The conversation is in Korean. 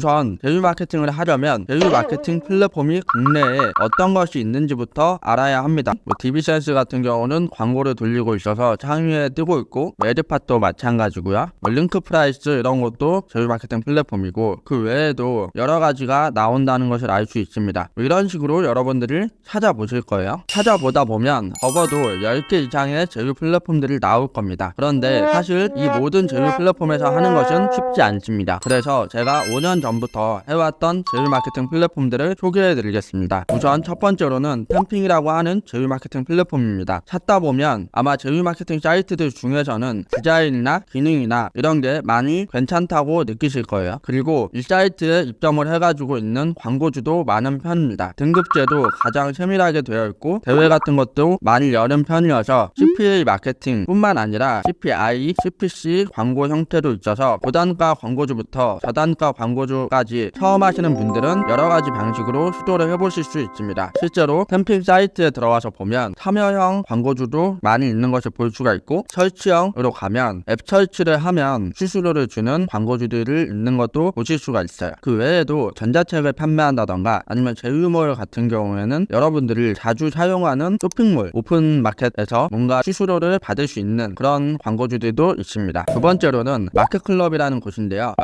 우선 제휴 마케팅을 하려면 제휴 마케팅 플랫폼이 국내에 어떤 것이 있는지부터 알아야 합니다. 뭐 DB센스 같은 경우는 광고를 돌리고 있어서 상위에 뜨고 있고 메드팟도 마찬가지고요. 뭐 링크 프라이스 이런 것도 제휴 마케팅 플랫폼이고 그 외에도 여러 가지가 나온다는 것을 알 수 있습니다. 뭐 이런 식으로 여러분들이 찾아보실 거예요. 찾아보다 보면 적어도 10개 이상의 제휴 플랫폼들이 나올 겁니다. 그런데 사실 이 모든 제휴 플랫폼에서 하는 것은 쉽지 않습니다. 그래서 제가 5년 전 부터 해왔던 제휴 마케팅 플랫폼들을 소개해 드리겠습니다. 우선 첫 번째로는 캠핑이라고 하는 제휴 마케팅 플랫폼입니다. 찾다 보면 아마 제휴 마케팅 사이트들 중에서는 디자인이나 기능이나 이런 게 많이 괜찮다고 느끼실 거예요. 그리고 이 사이트에 입점을 해가지고 있는 광고주도 많은 편입니다. 등급제도 가장 세밀하게 되어 있고 대회 같은 것도 많이 여는 편이어서 CPA 마케팅 뿐만 아니라 CPI, CPC 광고 형태도 있어서 고단가 광고주부터 저단가 광고주 까지 처음 하시는 분들은 여러 가지 방식으로 시도를 해보실 수 있습니다. 실제로 캠핑 사이트에 들어와서 보면 참여형 광고주도 많이 있는 것을 볼 수가 있고 설치형으로 가면 앱 설치를 하면 수수료를 주는 광고주들을 있는 것도 보실 수가 있어요. 그 외에도 전자책을 판매한다던가 아니면 제휴몰 같은 경우에는 여러분들이 자주 사용하는 쇼핑몰 오픈 마켓에서 뭔가 수수료를 받을 수 있는 그런 광고주들도 있습니다. 두 번째로는 마켓클럽이라는 곳인데요.